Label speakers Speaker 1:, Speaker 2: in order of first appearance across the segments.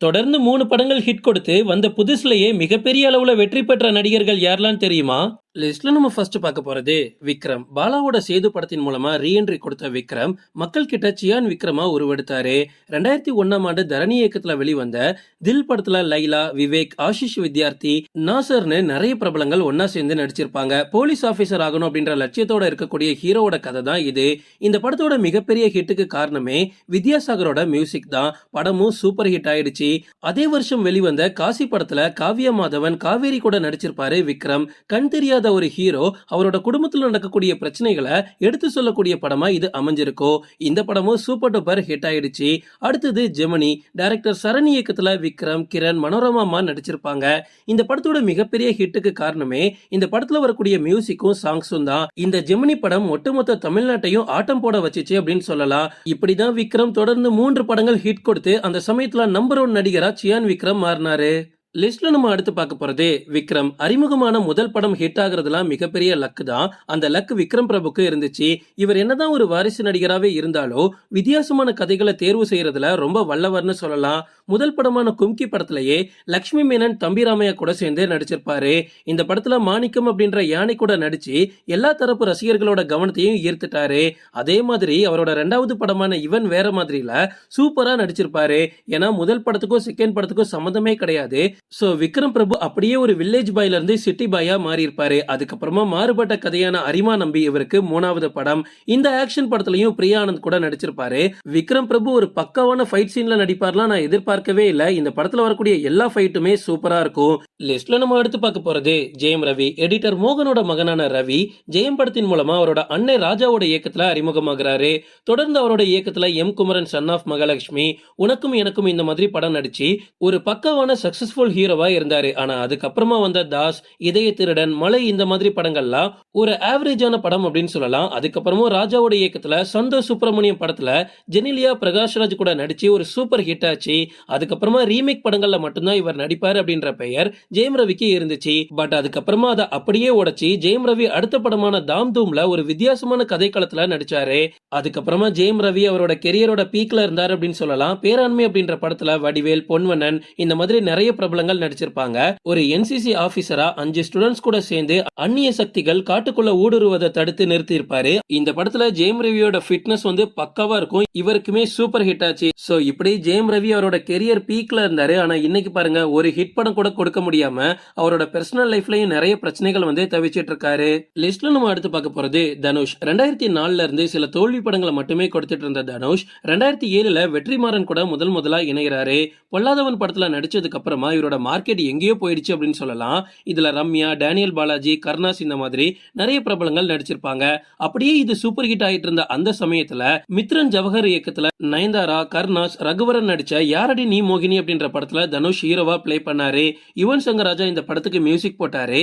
Speaker 1: தொடர்ந்து மூணு படங்கள் ஹிட் கொடுத்து வந்த புதுசுலயே மிகப்பெரிய அளவில் வெற்றி பெற்ற நடிகர்கள் யாரெல்லாம் தெரியுமா? லிஸ்ட்ல நம்ம ஃபர்ஸ்ட் பார்க்க போறது விக்ரம். பாலாவோட சேது படத்தின் மூலமா ரீஎன்ட்ரி கொடுத்த விக்ரம் மக்கள் கிட்ட சியான் விக்ரமா உருவெடுத்தாரு. ரெண்டாயிரத்தி ஒன்னாம் ஆண்டு தரணி இயக்கத்துல வெளிவந்த தில் படத்துல லைலா விவேக் ஆஷிஷ் வித்யார்த்தி நாசர்னு நிறைய பிரபலங்கள் ஒன்னா சேர்ந்து நடிச்சிருப்பாங்க. போலீஸ் ஆபீசர் ஆகணும் அப்படின்ற லட்சியத்தோட இருக்கக்கூடிய ஹீரோவோட கதை தான் இது. இந்த படத்தோட மிகப்பெரிய ஹிட்டுக்கு காரணமே வித்யாசாகரோட மியூசிக் தான். படமும் சூப்பர் ஹிட் ஆயிடுச்சு. அதே வருஷம் வெளிவந்த காசி படத்துல காவ்யா மாதவன் காவேரி கூட நடிச்சிருப்பாரு விக்ரம். கண் தெரியாத ஒரு ஹீரோ அவரோட குடும்பத்தில் நடக்கக்கூடிய பிரச்சனைகளை எடுத்து சொல்லக்கூடிய படமா இது அமைஞ்சிருக்கும் இந்த படமும் சூப்பர் டூப்பர் ஹிட் ஆயிடுச்சு. அடுத்தது ஜெமினி. டைரக்டர் சரண் இயக்கத்துல விக்ரம் கிரண் மனோரமா நடிச்சிருப்பாங்க. இந்த படத்தோட மிகப்பெரிய ஹிட்டுக்கு காரணமே இந்த படத்துல வரக்கூடிய மியூசிக்கும் சாங்ஸும் தான். இந்த ஜெமினி படம் ஒட்டுமொத்த தமிழ்நாட்டையும் ஆட்டம் போட வச்சுச்சு அப்படின்னு சொல்லலாம். இப்படிதான் விக்ரம் தொடர்ந்து மூன்று படங்கள் ஹிட் கொடுத்து அந்த சமயத்துல நம்பர் ஒன் நடிகரா சியான் விக்ரம் மாறினாரு. லிஸ்ட்ல நம்ம அடுத்து பார்க்க போறது விக்ரம். அறிமுகமான முதல் படம் ஹிட் ஆகுறதுலாம் மிகப்பெரிய லக்கு தான். அந்த லக் விக்ரம் பிரபுக்கு இருந்துச்சு. இவர் என்னதான் ஒரு வாரிசு நடிகராகவே இருந்தாலும் வித்தியாசமான கதைகளை தேர்வு செய்யறதுல ரொம்ப வல்லவர்னு சொல்லலாம். முதல் படமான கும்கி படத்திலேயே லக்ஷ்மி மேனன் தம்பிராமையா கூட சேர்ந்து நடிச்சிருப்பாரு. இந்த படத்துல மாணிக்கம் அப்படின்ற யானை கூட நடிச்சு எல்லா தரப்பு ரசிகர்களோட கவனத்தையும் ஈர்த்துட்டாரு. அதே மாதிரி அவரோட ரெண்டாவது படமான இவன் வேற மாதிரில சூப்பரா நடிச்சிருப்பாரு. ஏன்னா முதல் படத்துக்கும் செகண்ட் படத்துக்கும் சம்மந்தமே கிடையாது. ஸோ விக்ரம் பிரபு அப்படியே ஒரு வில்லேஜ் பாய்லேருந்து சிட்டி பாயாக மாறியிருப்பார். அதுக்கப்புறமா மாறுபட்ட கதையான அரிமா நம்பி இவருக்கு மூணாவது படம். இந்த ஆக்ஷன் படத்துலையும் பிரியானந்த் கூட நடிச்சிருப்பாரு. விக்ரம் பிரபு ஒரு பக்காவான ஃபைட் சீனில் நடிப்பார்லாம் நான் எதிர்பார்க்கவே இல்லை. இந்த படத்தில் வரக்கூடிய எல்லா ஃபைட்டுமே சூப்பராக இருக்கும். லிஸ்ட்ல நம்ம எடுத்து பார்க்க போறது ஜெயம் ரவி. எடிட்டர் மோகனோட மகனான ரவி ஜெயம் படத்தின் மூலமா அவரோட அன்னை ராஜாவோட இயக்கத்துல அறிமுகமாகிறாரு. தொடர்ந்து அவரோட இயக்கத்துல M Kumaran son of Mahalakshmi உனக்கும் எனக்கும் இந்த மாதிரி படம் நடிச்சு ஒரு பக்கவான சக்சஸ்ஃபுல் ஹீரோவா இருந்தாரு. ஆனா அதுக்கப்புறமா வந்த தாஸ் இதய திருடன் மலை இந்த மாதிரி படங்கள்லாம் ஒரு ஆவரேஜான படம் அப்படின்னு சொல்லலாம். அதுக்கப்புறமும் ராஜாவோட இயக்கத்துல சந்தோஷ் சுப்பிரமணியம் படத்துல ஜெனிலியா பிரகாஷ்ராஜ் கூட நடிச்சு ஒரு சூப்பர் ஹிட் ஆச்சு. அதுக்கப்புறமா ரீமேக் படங்கள்ல மட்டும்தான் இவர் நடிப்பார் அப்படின்ற பெயர் ஜெயம் ரவிக்கு இருந்துச்சு. பட் அதுக்கப்புறமா அதை அப்படியே உடைச்சு ஜெயம் ரவி அடுத்த படமான தாம் தூம்ல ஒரு வித்தியாசமான கதைக்களத்துல நடிச்சாரு. அதுக்கப்புறமா ஜெயம் ரவி அவரோட கெரியரோட பீக்ல இருந்தாரு அப்படின்னு சொல்லலாம். பேராண்மை அப்படின்ற படத்துல வடிவேல் பொன்வனன் இந்த மாதிரி நிறைய பிரபலங்கள் நடிச்சிருப்பாங்க. ஒரு என்சிசி ஆபீசரா அஞ்சு ஸ்டூடெண்ட்ஸ் கூட சேர்ந்து அந்நிய சக்திகள் காட்டுக்குள்ள ஊடுருவதை தடுத்து நிறுத்தி இருப்பாரு இந்த படத்துல ஜெயம் ரவியோட ஃபிட்னஸ் வந்து பக்காவா இருக்கும். இவருக்குமே சூப்பர் ஹிட் ஆச்சு. சோ இப்படி ஜெயம் ரவி அவரோட கெரியர் பீக்ல இருந்தாரு. ஆனா இன்னைக்கு பாருங்க ஒரு ஹிட் படம் கூட கொடுக்க முடியாம அவரோட பர்சனல் லைஃப்லயும் நிறைய பிரச்சனைகள் வந்து தவிச்சிட்டு இருக்காரு. லிஸ்ட்ல நம்ம அடுத்து பார்க்க போறது தனுஷ். ரெண்டாயிரத்தி நாலுல இருந்து சில தோல்வி படங்களை மட்டுமே கொடுத்துட்டு இருந்த தனுஷ் ரெண்டாயிரத்தி ஏழுல வெற்றிமாறன் கூட முதல் முதலா இணைகிறாரு. பொல்லாதவன் படத்துல நடிச்சதுக்கு அப்புறமா இவரோட மார்க்கெட் எங்கேயோ போயிடுச்சு அப்படின்னு சொல்லலாம். இதுல ரம்யா டேனியல் பாலாஜி கர்ணாஸ் இந்த மாதிரி நிறைய பிரபலங்கள் நடிச்சிருப்பாங்க. அப்படியே இது சூப்பர் ஹிட் ஆயிட்டு இருந்த அந்த சமயத்துல மித்ரன் ஜவஹர் இயக்கத்துல நயன்தாரா கர்ணாஸ் ரகுவரன் நடிச்ச யாரடி நீ மோகினி அப்படின்ற படத்துல தனுஷ் ஹீரோவா பிளே பண்ணாரு. யுவன் சங்கர் ராஜா இந்த படத்துக்கு மியூசிக் போட்டாரு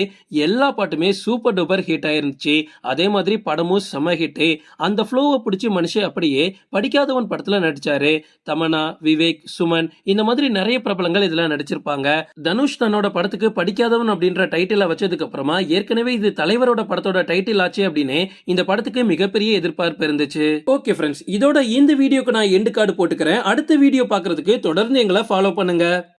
Speaker 1: எல்லா பாட்டுமே சூப்பர் டூப்பர் ஹிட் ஆயிருந்துச்சு. அதே மாதிரி படமும் செம ஹிட்டு அந்த ஃப்ளோவை பிடிச்சி மனுஷன் அப்படியே படிக்காதவன் படத்துல நடிச்சாரு. தமனா விவேக் சுமன் இந்த மாதிரி நிறைய பிரபலங்கள் இதெல்லாம் நடிச்சிருப்பாங்க. தனுஷ் தன்னோட படத்துக்கு படிக்காதவன் அப்படின்ற டைட்டில வச்சதுக்கு அப்புறமா ஏற்கனவே இது தலைவரோட படத்தோட டைட்டில் ஆச்சு அப்படின்னு இந்த படத்துக்கு மிகப்பெரிய எதிர்பார்ப்பு இருந்துச்சு. ஓகே ஃப்ரெண்ட்ஸ் இதோட இந்த வீடியோக்கு நான் எண்டு கார்டு போட்டுக்கிறேன். அடுத்த வீடியோ பார்க்கறதுக்கு தொடர்ந்து எங்களை ஃபாலோ பண்ணுங்க.